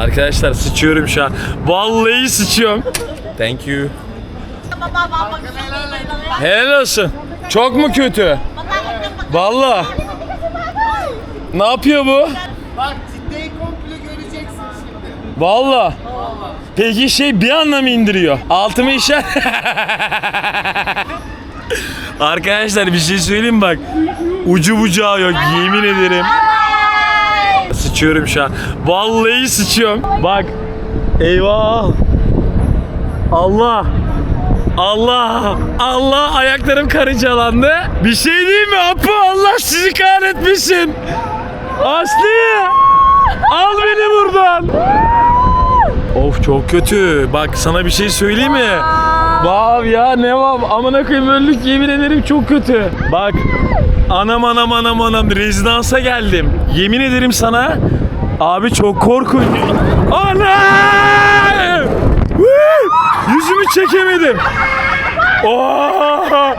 Arkadaşlar sıçıyorum şu an. Vallahi sıçıyorum. Thank you. Helal olsun. Çok mu kötü? Vallahi. Ne yapıyor bu? Bak ciddi komple göreceksin şimdi. Vallahi. Peki şey bir anda mı indiriyor? Altımı işer. Arkadaşlar bir şey söyleyeyim bak. Ucu bucağı yok yemin ederim. Sıçıyorum şu an. Vallahi sıçıyorum. Bak. Eyvah. Allah. Allah. Allah ayaklarım karıncalandı. Bir şey değil mi Apo? Allah sizi kahretmesin. Aslı. Of çok kötü. Bak sana bir şey söyleyeyim mi? Vav ya ne vav. Amına koyayım öldük yemin ederim çok kötü. Bak. Anam anam anam anam rezidansa geldim. Yemin ederim sana. Abi çok korkunç. Ana! Yüzümü çekemedim. Oh!